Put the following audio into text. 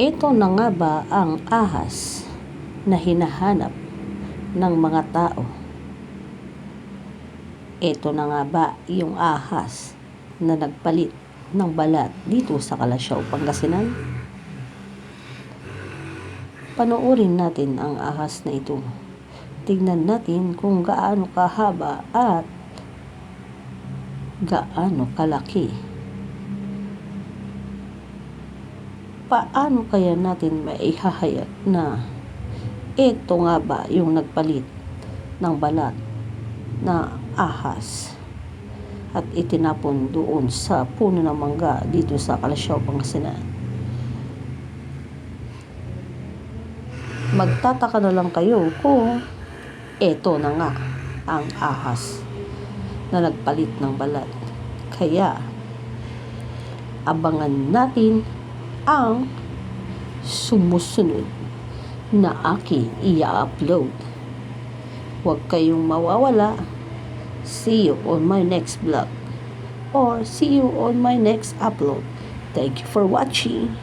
Ito na nga ba ang ahas na hinahanap ng mga tao? Ito na nga ba yung ahas na nagpalit ng balat dito sa Kalasyaw, Pangasinan? Panoorin natin ang ahas na ito. Tignan natin kung gaano kahaba at gaano kalaki. Paano kaya natin maihahayag na ito nga ba yung nagpalit ng balat na ahas at itinapon doon sa puno ng mangga dito sa Kalasyaw, Pangasinan? Magtataka na lang kayo kung eto na nga ang ahas na nagpalit ng balat. Kaya, abangan natin ang sumusunod na aking i-upload. Huwag kayong mawawala. See you on my next vlog or see you on my next upload. Thank you for watching.